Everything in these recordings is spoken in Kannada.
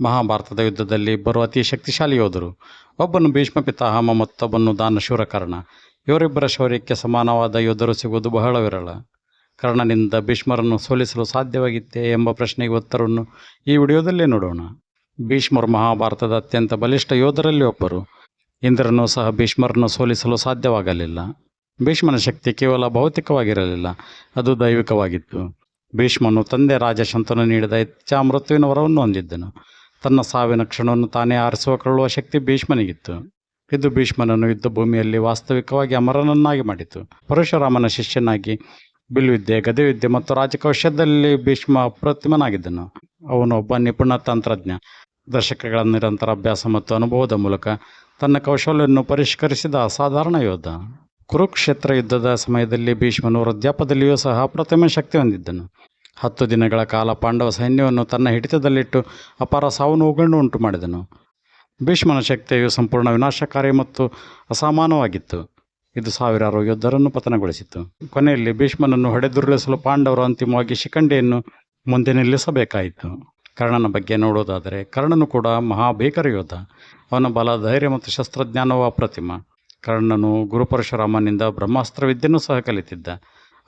ಮಹಾಭಾರತದ ಯುದ್ಧದಲ್ಲಿ ಇಬ್ಬರು ಅತಿ ಶಕ್ತಿಶಾಲಿ ಯೋಧರು. ಒಬ್ಬನು ಭೀಷ್ಮ ಪಿತಾಹಮ ಮತ್ತೊಬ್ಬನು ದಾನಶೂರ ಕರ್ಣ ಇವರಿಬ್ಬರ ಶೌರ್ಯಕ್ಕೆ ಸಮಾನವಾದ ಯೋಧರು ಸಿಗುವುದು ಬಹಳ ವಿರಳ. ಕರ್ಣನಿಂದ ಭೀಷ್ಮರನ್ನು ಸೋಲಿಸಲು ಸಾಧ್ಯವಾಗಿತ್ತೆ ಎಂಬ ಪ್ರಶ್ನೆಗೆ ಉತ್ತರವನ್ನು ಈ ವಿಡಿಯೋದಲ್ಲೇ ನೋಡೋಣ. ಭೀಷ್ಮರು ಮಹಾಭಾರತದ ಅತ್ಯಂತ ಬಲಿಷ್ಠ ಯೋಧರಲ್ಲಿ ಒಬ್ಬರು. ಇಂದ್ರನು ಸಹ ಭೀಷ್ಮರನ್ನು ಸೋಲಿಸಲು ಸಾಧ್ಯವಾಗಲಿಲ್ಲ. ಭೀಷ್ಮನ ಶಕ್ತಿ ಕೇವಲ ಭೌತಿಕವಾಗಿರಲಿಲ್ಲ, ಅದು ದೈವಿಕವಾಗಿತ್ತು. ಭೀಷ್ಮನು ತಂದೆ ರಾಜಶಂತನು ನೀಡಿದ ಹೆಚ್ಚ ಮೃತ್ಯುವಿನ ವರವನ್ನು ಹೊಂದಿದ್ದನು. ತನ್ನ ಸಾವಿನ ಕ್ಷಣವನ್ನು ತಾನೇ ಆರಿಸುವ ಶಕ್ತಿ ಭೀಷ್ಮನಿಗಿತ್ತು. ಇದು ಭೀಷ್ಮನನ್ನು ಯುದ್ಧ ಭೂಮಿಯಲ್ಲಿ ವಾಸ್ತವಿಕವಾಗಿ ಅಮರನನ್ನಾಗಿ ಮಾಡಿತು. ಪರಶುರಾಮನ ಶಿಷ್ಯನಾಗಿ ಬಿಲ್ವಿದ್ಯೆ, ಗದೆವಿದ್ಯೆ ಮತ್ತು ರಾಜಕೌಶಲ್ಯದಲ್ಲಿ ಭೀಷ್ಮ ಅಪ್ರತಿಮನಾಗಿದ್ದನು. ಅವನು ಒಬ್ಬ ನಿಪುಣ ತಂತ್ರಜ್ಞ. ದಶಕಗಳ ನಿರಂತರ ಅಭ್ಯಾಸ ಮತ್ತು ಅನುಭವದ ಮೂಲಕ ತನ್ನ ಕೌಶಲ್ಯವನ್ನು ಪರಿಷ್ಕರಿಸಿದ ಅಸಾಧಾರಣ ಯೋಧ. ಕುರುಕ್ಷೇತ್ರ ಯುದ್ಧದ ಸಮಯದಲ್ಲಿ ಭೀಷ್ಮನು ವೃದ್ಧಾಪದಲ್ಲಿಯೂ ಸಹ ಅಪ್ರತಿಮ ಶಕ್ತಿ ಹೊಂದಿದ್ದನು. ಹತ್ತು ದಿನಗಳ ಕಾಲ ಪಾಂಡವ ಸೈನ್ಯವನ್ನು ತನ್ನ ಹಿಡಿತದಲ್ಲಿಟ್ಟು ಅಪಾರ ಸಾವು ನೋವುಗಳನ್ನು ಉಂಟು ಮಾಡಿದನು. ಭೀಷ್ಮನ ಶಕ್ತಿಯು ಸಂಪೂರ್ಣ ವಿನಾಶಕಾರಿ ಮತ್ತು ಅಸಾಮಾನವಾಗಿತ್ತು ಇದು ಸಾವಿರಾರು ಯೋಧರನ್ನು ಪತನಗೊಳಿಸಿತು. ಕೊನೆಯಲ್ಲಿ ಭೀಷ್ಮನನ್ನು ಹೊಡೆದುರುಳಿಸಲು ಪಾಂಡವರು ಅಂತಿಮವಾಗಿ ಶಿಖಂಡಿಯನ್ನು ಮುಂದೆ ನಿಲ್ಲಿಸಬೇಕಾಯಿತು. ಕರ್ಣನ ಬಗ್ಗೆ ನೋಡೋದಾದರೆ ಕರ್ಣನು ಕೂಡ ಮಹಾಭೀಕರ ಯೋಧ. ಅವನ ಬಲ, ಧೈರ್ಯ ಮತ್ತು ಶಸ್ತ್ರಜ್ಞಾನವು ಅಪ್ರತಿಮ. ಕರ್ಣನು ಗುರುಪರಶುರಾಮನಿಂದ ಬ್ರಹ್ಮಾಸ್ತ್ರ ವಿದ್ಯೆಯನ್ನು ಸಹ ಕಲಿತಿದ್ದ.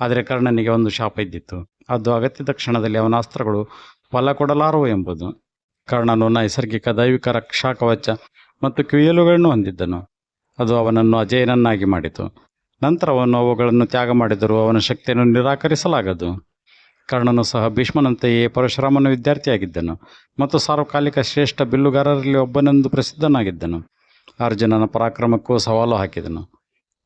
ಆದರೆ ಕರ್ಣನಿಗೆ ಒಂದು ಶಾಪ ಇದ್ದಿತ್ತು. ಅದು ಅಗತ್ಯದ ಕ್ಷಣದಲ್ಲಿ ಅವನ ಅಸ್ತ್ರಗಳು ಫಲ ಕೊಡಲಾರವು ಎಂಬುದು. ಕರ್ಣನು ನೈಸರ್ಗಿಕ ದೈವಿಕ ರಕ್ಷಾ ಕವಚ ಮತ್ತು ಕಿವಿಯಲುಗಳನ್ನು ಹೊಂದಿದ್ದನು. ಅದು ಅವನನ್ನು ಅಜೇಯನನ್ನಾಗಿ ಮಾಡಿತು. ನಂತರ ಅವನು ಅವುಗಳನ್ನು ತ್ಯಾಗ ಮಾಡಿದರೂ ಅವನ ಶಕ್ತಿಯನ್ನು ನಿರಾಕರಿಸಲಾಗದು. ಕರ್ಣನು ಸಹ ಭೀಷ್ಮನಂತೆಯೇ ಪರಶುರಾಮನ ವಿದ್ಯಾರ್ಥಿಯಾಗಿದ್ದನು ಮತ್ತು ಸಾರ್ವಕಾಲಿಕ ಶ್ರೇಷ್ಠ ಬಿಲ್ಲುಗಾರರಲ್ಲಿ ಒಬ್ಬನೆಂದು ಪ್ರಸಿದ್ಧನಾಗಿದ್ದನು. ಅರ್ಜುನನ ಪರಾಕ್ರಮಕ್ಕೂ ಸವಾಲು ಹಾಕಿದನು.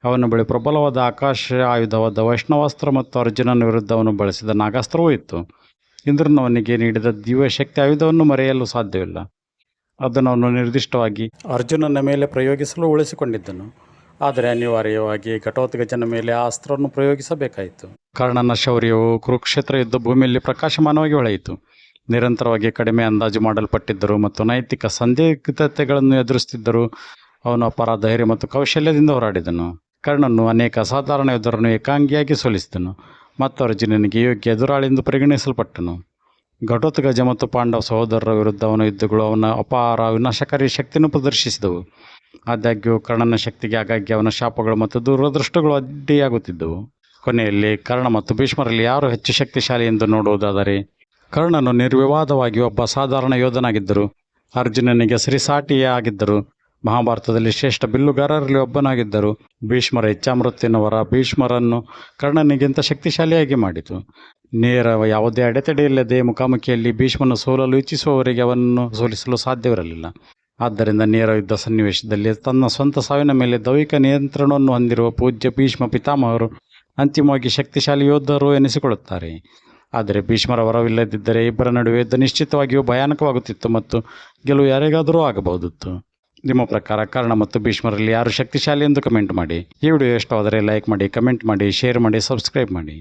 ಅವನ ಬಳಿ ಪ್ರಬಲವಾದ ಆಕಾಶ ಆಯುಧವಾದ ವೈಷ್ಣವಾಸ್ತ್ರ ಮತ್ತು ಅರ್ಜುನನ ವಿರುದ್ಧ ಅವನು ಬಳಸಿದ ನಾಗಾಸ್ತ್ರವೂ ಇತ್ತು. ಇಂದ್ರನು ಅವನಿಗೆ ನೀಡಿದ ದಿವ್ಯ ಶಕ್ತಿ ಆಯುಧವನ್ನು ಮರೆಯಲು ಸಾಧ್ಯವಿಲ್ಲ. ಅದನ್ನು ಅವನು ನಿರ್ದಿಷ್ಟವಾಗಿ ಅರ್ಜುನನ ಮೇಲೆ ಪ್ರಯೋಗಿಸಲು ಉಳಿಸಿಕೊಂಡಿದ್ದನು. ಆದರೆ ಅನಿವಾರ್ಯವಾಗಿ ಘಟೋತ್ಗಜನ ಮೇಲೆ ಆ ಅಸ್ತ್ರವನ್ನು ಪ್ರಯೋಗಿಸಬೇಕಾಯಿತು. ಕರ್ಣನ ಶೌರ್ಯವು ಕುರುಕ್ಷೇತ್ರ ಯುದ್ಧ ಭೂಮಿಯಲ್ಲಿ ಪ್ರಕಾಶಮಾನವಾಗಿ ಹೊಳೆಯಿತು. ನಿರಂತರವಾಗಿ ಕಡಿಮೆ ಅಂದಾಜು ಮಾಡಲ್ಪಟ್ಟಿದ್ದರು ಮತ್ತು ನೈತಿಕ ಸಂದಿಗ್ಧತೆಗಳನ್ನು ಎದುರಿಸುತ್ತಿದ್ದರು ಅವನು ಅಪಾರ ಧೈರ್ಯ ಮತ್ತು ಕೌಶಲ್ಯದಿಂದ ಹೋರಾಡಿದನು. ಕರ್ಣನು ಅನೇಕ ಅಸಾಧಾರಣ ಯೋಧರನ್ನು ಏಕಾಂಗಿಯಾಗಿ ಸೋಲಿಸಿದನು ಮತ್ತು ಅರ್ಜುನನಿಗೆ ಯೋಗ್ಯ ಎದುರಾಳಿಂದು ಪರಿಗಣಿಸಲ್ಪಟ್ಟನು. ಘಟೋತ್ಕಜ ಮತ್ತು ಪಾಂಡವ ಸಹೋದರರ ವಿರುದ್ಧ ಅವನ ಯುದ್ಧಗಳು ಅವನ ಅಪಾರ ವಿನಾಶಕಾರಿ ಶಕ್ತಿಯನ್ನು ಪ್ರದರ್ಶಿಸಿದವು. ಆದಾಗ್ಯೂ ಕರ್ಣನ ಶಕ್ತಿಗೆ ಆಗಾಗ್ಗೆ ಅವನ ಶಾಪಗಳು ಮತ್ತು ದುರದೃಷ್ಟಗಳು ಅಡ್ಡಿಯಾಗುತ್ತಿದ್ದವು. ಕೊನೆಯಲ್ಲಿ ಕರ್ಣ ಮತ್ತು ಭೀಷ್ಮರಲ್ಲಿ ಯಾರು ಹೆಚ್ಚು ಶಕ್ತಿಶಾಲಿ ಎಂದು ನೋಡುವುದಾದರೆ, ಕರ್ಣನು ನಿರ್ವಿವಾದವಾಗಿ ಒಬ್ಬ ಸಾಧಾರಣ ಯೋಧನಾಗಿದ್ದರು. ಅರ್ಜುನನಿಗೆ ಸರಿಸಾಟಿಯೇ ಆಗಿದ್ದರು. ಮಹಾಭಾರತದಲ್ಲಿ ಶ್ರೇಷ್ಠ ಬಿಲ್ಲುಗಾರರಲ್ಲಿ ಒಬ್ಬನಾಗಿದ್ದರು. ಭೀಷ್ಮರ ಇಚ್ಛಾಮೃತ್ಯನ ವರ ಭೀಷ್ಮರನ್ನು ಕರ್ಣನಿಗಿಂತ ಶಕ್ತಿಶಾಲಿಯಾಗಿ ಮಾಡಿತು. ನೇರ ಯಾವುದೇ ಅಡೆತಡೆಯಿಲ್ಲದೆ ಮುಖಾಮುಖಿಯಲ್ಲಿ ಭೀಷ್ಮನ ಸೋಲಲು ಇಚ್ಛಿಸುವವರಿಗೆ ಅವನನ್ನು ಸೋಲಿಸಲು ಸಾಧ್ಯವಿರಲಿಲ್ಲ. ಆದ್ದರಿಂದ ನೇರ ಯುದ್ಧ ಸನ್ನಿವೇಶದಲ್ಲಿ ತನ್ನ ಸ್ವಂತ ಸಾವಿನ ಮೇಲೆ ದೈವಿಕ ನಿಯಂತ್ರಣವನ್ನು ಹೊಂದಿರುವ ಪೂಜ್ಯ ಭೀಷ್ಮ ಪಿತಾಮಹರು ಅಂತಿಮವಾಗಿ ಶಕ್ತಿಶಾಲಿ ಯೋಧರು ಎನಿಸಿಕೊಳ್ಳುತ್ತಾರೆ. ಆದರೆ ಭೀಷ್ಮರ ವರವಿಲ್ಲದಿದ್ದರೆ ಇಬ್ಬರ ನಡುವೆ ಯುದ್ಧ ನಿಶ್ಚಿತವಾಗಿಯೂ ಭಯಾನಕವಾಗುತ್ತಿತ್ತು ಮತ್ತು ಗೆಲುವು ಯಾರಿಗಾದರೂ ಆಗಬಹುದಿತ್ತು. ನಿಮ್ಮ ಪ್ರಕಾರ ಕರ್ಣ ಮತ್ತು ಭೀಷ್ಮರಲ್ಲಿ ಯಾರು ಶಕ್ತಿಶಾಲಿ ಎಂದು ಕಮೆಂಟ್ ಮಾಡಿ ಈ ವಿಡಿಯೋ ಇಷ್ಟವಾದರೆ ಲೈಕ್ ಮಾಡಿ, ಕಮೆಂಟ್ ಮಾಡಿ, ಶೇರ್ ಮಾಡಿ, ಸಬ್ಸ್ಕ್ರೈಬ್ ಮಾಡಿ.